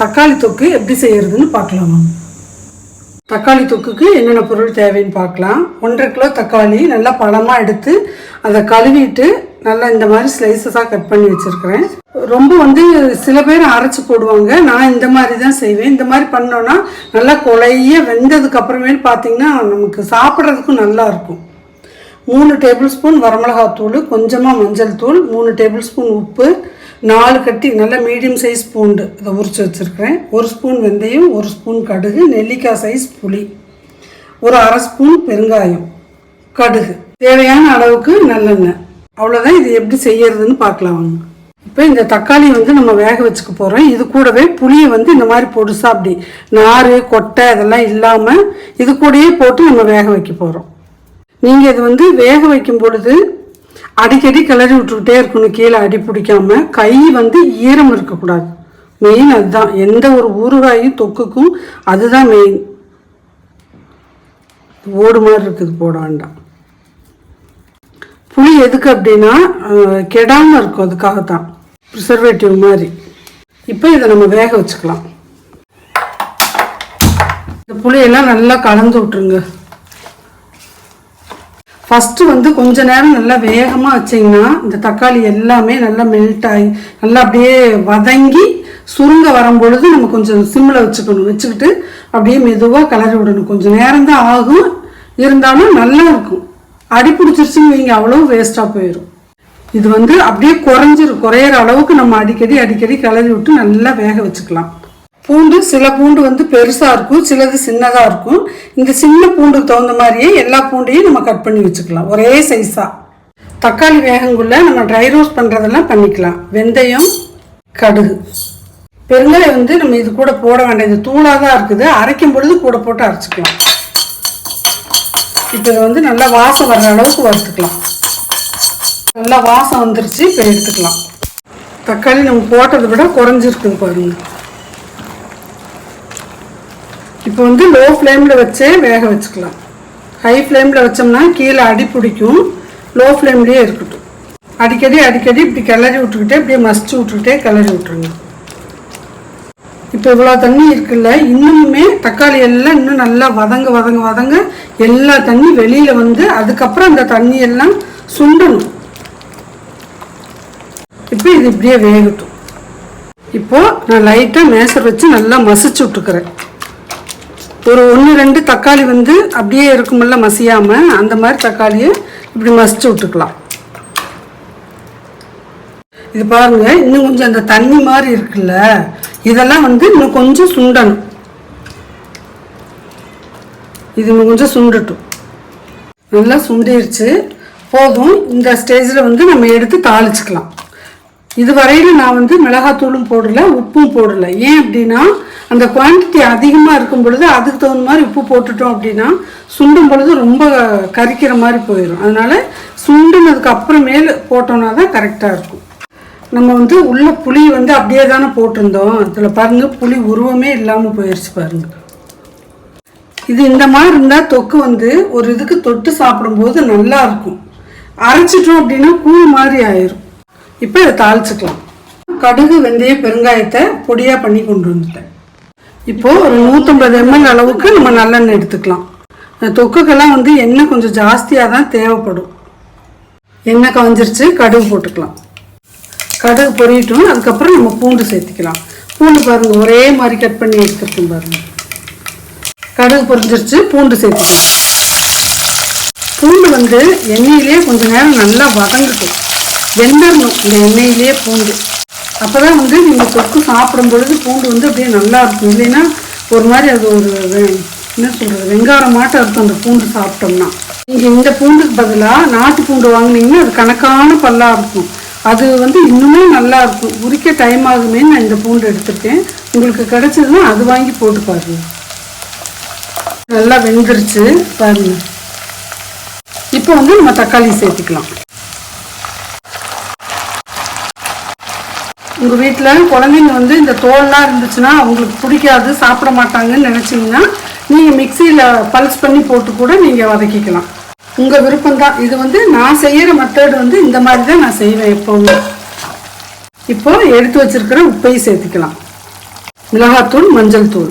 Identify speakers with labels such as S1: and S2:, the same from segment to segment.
S1: தக்காளி தொக்கு எப்படி செய்யறதுன்னு பார்க்கலாம் தக்காளி தொக்குக்கு என்னென்ன பொருள் தேவைன்னு பார்க்கலாம். ஒன்றரை கிலோ தக்காளி நல்லா பழமாக எடுத்து அதை கழுவிட்டு நல்லா இந்த மாதிரி ஸ்லைசஸாக கட் பண்ணி வச்சுருக்கிறேன். ரொம்ப வந்து சில பேர் அரைச்சி போடுவாங்க. நான் இந்த மாதிரி தான் செய்வேன். இந்த மாதிரி பண்ணோன்னா நல்லா கொலைய வெந்ததுக்கு அப்புறமேல் பார்த்தீங்கன்னா நமக்கு சாப்பிட்றதுக்கும் நல்லா இருக்கும். மூணு டேபிள் ஸ்பூன் வரமிளகாத்தூள் கொஞ்சமாக மஞ்சள் தூள் மூணு டேபிள் ஸ்பூன் உப்பு நாலு கட்டி நல்ல மீடியம் சைஸ் பூண்டு இதை உரித்து வச்சுருக்கிறேன். ஒரு ஸ்பூன் வெந்தயம் ஒரு ஸ்பூன் கடுகு நெல்லிக்காய் சைஸ் புளி ஒரு அரை ஸ்பூன் பெருங்காயம் கடுகு. தேவையான அளவுக்கு நல்லெண்ணெய். அவ்வளோதான் இது எப்படி செய்யறதுன்னு பார்க்கலாம் வாங்க. இப்போ இந்த தக்காளி வந்து நம்ம வேக வச்சுக்க போகிறோம் இது கூடவே புளியை வந்து இந்த மாதிரி பொடுசா அப்படி நார் கொட்டை இதெல்லாம் இல்லாமல் இது கூடயே போட்டு நம்ம வேக வைக்க போகிறோம் நீங்கள் இது வந்து வேக வைக்கும் பொழுது அடிக்கடி கிளறி விட்டுக்கிட்டே இருக்கணும் கீழே அடி பிடிக்காம. கை வந்து ஈரம் இருக்கக்கூடாது. மெயின் அதுதான். எந்த ஒரு ஊறுகாயும் தொக்குக்கும் அதுதான் மெயின் ஓடு மாதிரி இருக்குது போட வேண்டாம். புளி எதுக்கு அப்படின்னா கெடாமல் கெடாம இருக்கும் அதுக்காகத்தான். ப்ரிசர்வேட்டிவ் மாதிரி. இப்போ இதை நம்ம வேக வச்சுக்கலாம். இந்த புளியெல்லாம் நல்லா கலந்து விட்டுருங்க. ஃபஸ்ட்டு வந்து கொஞ்ச நேரம் நல்லா வேகமாக வச்சிங்கன்னா இந்த தக்காளி எல்லாமே நல்லா மெல்ட் ஆகி நல்லா அப்படியே வதங்கி சுருங்க வரும்பொழுது நம்ம கொஞ்சம் சிம்மில் வச்சுக்கணும். வச்சுக்கிட்டு அப்படியே மெதுவாக கலரி விடணும். கொஞ்சம் நேரம் தான் ஆகும். இருந்தாலும் நல்லா இருக்கும். அடி பிடிச்சிருச்சுன்னு வைங்க அவ்வளோ வேஸ்ட்டாக போயிடும் இது வந்து அப்படியே குறைஞ்சிரும். குறையிற அளவுக்கு நம்ம அடிக்கடி அடிக்கடி கலரி விட்டு நல்லா வேக வச்சுக்கலாம். பூண்டு சில பூண்டு வந்து பெருசாக இருக்கும் சிலது சின்னதாக இருக்கும். இந்த சின்ன பூண்டுக்கு தகுந்த மாதிரியே எல்லா பூண்டையும் நம்ம கட் பண்ணி வச்சுக்கலாம். ஒரே சைஸாக தக்காளி வேகங்குள்ள நம்ம ட்ரை ரோஸ்ட் பண்ணுறதெல்லாம் பண்ணிக்கலாம். வெந்தயம் கடுகு. பெருங்காயம் வந்து நம்ம இது கூட போட வேண்டாம். இது தூளாக தான் இருக்குது. அரைக்கும் பொழுது கூட போட்டு அரைச்சிக்கலாம். இப்போ இதை வந்து நல்லா வாசம் வர்ற அளவுக்கு வறுத்துக்கலாம். நல்லா வாசம் வந்துருச்சு இப்போ எடுத்துக்கலாம். தக்காளி நம்ம போட்டதை விட குறைஞ்சிருக்குது பாருங்கள் இப்போ வந்து லோ ஃப்ளேமில் வச்சே வேக வச்சுக்கலாம். ஹை ஃப்ளேமில் வச்சோம்னா கீழே அடி பிடிக்கும். லோ ஃப்ளேம்லேயே இருக்கட்டும். அடிக்கடி அடிக்கடி இப்படி கிளறி விட்டுக்கிட்டே இப்படியே மசிச்சு விட்டுக்கிட்டே கிளறி விட்டுருங்க. இப்போ இவ்வளோ தண்ணி இருக்குல்ல இன்னுமே தக்காளி எல்லாம் இன்னும் நல்லா வதங்க வதங்க வதங்க எல்லா தண்ணி வெளியில் வந்து அதுக்கப்புறம் அந்த தண்ணி எல்லாம் சுண்டணும். இப்போ இது இப்படியே வேகட்டும். இப்போ நான் லைட்டாக மேசர் வச்சு நல்லா மசிச்சு விட்டுக்கிறேன். ஒரு ஒன்று ரெண்டு தக்காளி வந்து அப்படியே இருக்குமில்ல மசியாம. அந்த மாதிரி தக்காளியை இப்படி மசிச்சு விட்டுக்கலாம். இது பாருங்க இன்னும் கொஞ்சம் அந்த தண்ணி மாதிரி இருக்குல்ல இதெல்லாம் வந்து இன்னும் கொஞ்சம் சுண்டணும். இது இன்னும் கொஞ்சம் சுண்டட்டும். நல்லா சுண்டிருச்சு. போதும் இந்த ஸ்டேஜில் வந்து நம்ம எடுத்து தாளிச்சுக்கலாம். இது வரையில் நான் வந்து மிளகாத்தூளும் போடல உப்பும் போடல. ஏன் அப்படின்னா அந்த குவான்டிட்டி அதிகமாக இருக்கும் பொழுது அதுக்கு தகுந்த மாதிரி உப்பு போட்டுட்டோம் அப்படின்னா சுண்டும் பொழுது ரொம்ப கரிக்கிற மாதிரி போயிடும் அதனால் சுண்டுனதுக்கு அப்புறமேல் போட்டோம்னா தான் கரெக்டாக இருக்கும். நம்ம வந்து உள்ள புளி வந்து அப்படியே தானே போட்டிருந்தோம். அதில் பாருங்கள் புளி உருவமே இல்லாமல் போயிடுச்சு பாருங்கள் இது இந்த மாதிரி இருந்தால் தொக்கு வந்து ஒரு இதுக்கு தொட்டு சாப்பிடும்போது நல்லா இருக்கும். அரைச்சிட்டோம் அப்படின்னா கூழ் மாதிரி ஆயிரும். இப்போ இதை தாளிச்சுக்கலாம். கடுகு வெந்தயம் பெருங்காயத்தை பொடியாக பண்ணி கொண்டு வந்துட்டேன். இப்போ ஒரு நூற்றம்பது எம்எல் அளவுக்கு நம்ம நல்லெண்ணெய் எடுத்துக்கலாம். அந்த தொக்குக்கெல்லாம் வந்து எண்ணெய் கொஞ்சம் ஜாஸ்தியாக தான் தேவைப்படும். எண்ணெய் காஞ்சிருச்சு கடுகு போட்டுக்கலாம். கடுகு பொரியட்டும் அதுக்கப்புறம் நம்ம பூண்டு சேர்த்துக்கலாம். பூண்டு பாருங்க ஒரே மாதிரி கட் பண்ணி எடுத்துருக்கோம் பாருங்க. கடுகு பொரிஞ்சிருச்சு பூண்டு சேர்த்துக்கலாம். பூண்டு வந்து எண்ணெயிலே கொஞ்சம் நேரம் நல்லா வதங்கட்டும். வெந்தரணும் இந்த எண்ணெயிலேயே பூண்டு. அப்போ தான் வந்து நீங்கள் தொக்கு சாப்பிடும் பொழுது பூண்டு வந்து அப்படியே நல்லா இருக்கும். இல்லைன்னா ஒரு மாதிரி அது ஒரு என்ன சொல்கிறது வெங்காரம் மாட்டம் இருக்கும் அந்த பூண்டு சாப்பிட்டோம்னா. நீங்கள் இந்த பூண்டுக்கு பதிலாக நாட்டு பூண்டு வாங்குனீங்கன்னா அது கணக்கான பல்லாக இருக்கும். அது வந்து இன்னுமே நல்லா இருக்கும். உரிக்க டைம் ஆகுமே நான் இந்த பூண்டு எடுத்துருக்கேன். உங்களுக்கு கிடைச்சதுன்னா அது வாங்கி போட்டு பாருங்க. நல்லா வெந்துருச்சு பாருங்க. இப்போ வந்து நம்ம தக்காளி சேர்த்துக்கலாம். உங்கள் வீட்டில் குழந்தைங்க வந்து இந்த தோல்லாம் இருந்துச்சுன்னா அவங்களுக்கு பிடிக்காது சாப்பிட மாட்டாங்கன்னு நினச்சிங்கன்னா நீங்கள் மிக்சியில் பல்ஸ் பண்ணி போட்டு கூட நீங்கள் வதக்கிக்கலாம். உங்கள் விருப்பம் தான் இது வந்து நான் செய்கிற மெத்தட் வந்து இந்த மாதிரி தான் நான் செய்வேன் எப்போவுமே. இப்போ எடுத்து வச்சிருக்கிற உப்பையும் சேர்த்துக்கலாம். மிளகாத்தூள் மஞ்சள் தூள்.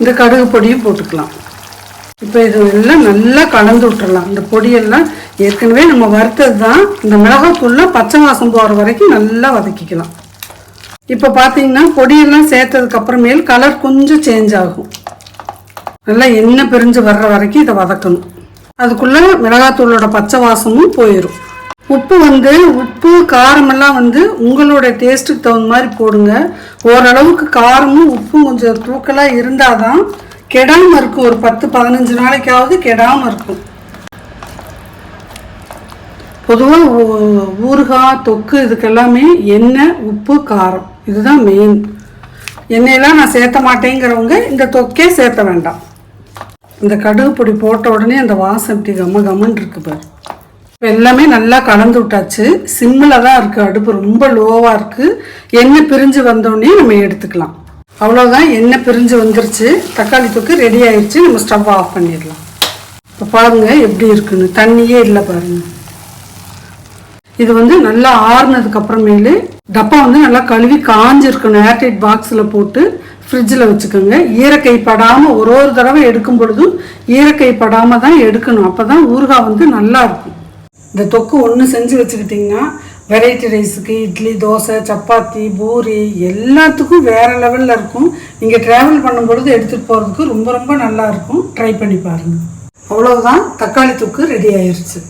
S1: இந்த கடுகு பொடியும் போட்டுக்கலாம். இப்போ இது எல்லாம் நல்லா கலந்து விட்டுறலாம். இந்த பொடியெல்லாம் ஏற்கனவே நம்ம வறுத்தது தான் இந்த மிளகாத்தூள்லாம் பச்சை வாசம் போகிற வரைக்கும் நல்லா வதக்கிக்கலாம். இப்போ பார்த்தீங்கன்னா பொடியெல்லாம் சேர்த்ததுக்கு அப்புறமேல் கலர் கொஞ்சம் சேஞ்ச் ஆகும். நல்லா எண்ணெய் பிரிஞ்சு வர்ற வரைக்கும் இதை வதக்கணும். அதுக்குள்ளே மிளகாத்தூளோட பச்சை வாசமும் போயிடும் உப்பு வந்து உப்பு காரமெல்லாம் வந்து உங்களோட டேஸ்ட்டுக்கு தகுந்த மாதிரி போடுங்க. ஓரளவுக்கு காரமும் உப்பும் கொஞ்சம் தூக்கலாக இருந்தால் தான் கெடாமல் இருக்கும். ஒரு பத்து பதினஞ்சு நாளைக்காவது கெடாமல் இருக்கும். பொதுவாக ஊறுகாய் தொக்கு இதுக்கெல்லாமே எண்ணெய் உப்பு காரம். இதுதான் மெயின் எண்ணெயெல்லாம் நான் சேர்த்த மாட்டேங்கிறவங்க இந்த தொக்கே சேர்த்த வேண்டாம். இந்த கடுகு பொடி போட்ட உடனே அந்த வாசம் இப்படி கம்ம கம்மன் இருக்கு பாரு. எல்லாமே நல்லா கலந்து விட்டாச்சு. சிம்மில் தான் இருக்குது அடுப்பு ரொம்ப லோவாக இருக்குது எண்ணெய் பிரிஞ்சு வந்தோடனே நம்ம எடுத்துக்கலாம். அவ்வளோதான் எண்ணெய் பிரிஞ்சு வந்துருச்சு. தக்காளி தொக்கு ரெடி ஆயிடுச்சு நம்ம ஸ்டவ் ஆஃப் பண்ணிடலாம். இப்போ பாருங்கள் எப்படி இருக்குன்னு. தண்ணியே இல்லை பாருங்கள் இது வந்து நல்லா ஆறுனதுக்கப்புறமேலு டப்பா வந்து நல்லா கழுவி காஞ்சிருக்கணும். ஏர்டைட் பாக்ஸில் போட்டு ஃப்ரிட்ஜில் வச்சுக்கோங்க. ஈரக்கை படாமல் ஒரு ஒரு தடவை எடுக்கும் பொழுதும் ஈரக்கை படாமல் தான் எடுக்கணும். அப்போ தான் ஊறுகாய் வந்து நல்லா இருக்கும். இந்த தொக்கு ஒன்று செஞ்சு வச்சுக்கிட்டிங்கன்னா வெரைட்டி ரைஸுக்கு இட்லி தோசை சப்பாத்தி பூரி எல்லாத்துக்கும் வேறு லெவலில் இருக்கும். நீங்கள் ட்ராவல் பண்ணும்பொழுது எடுத்துகிட்டு போகிறதுக்கு ரொம்ப ரொம்ப நல்லா இருக்கும். ட்ரை பண்ணி பாருங்கள் அவ்வளோதான் தக்காளி தொக்கு ரெடி ஆயிடுச்சு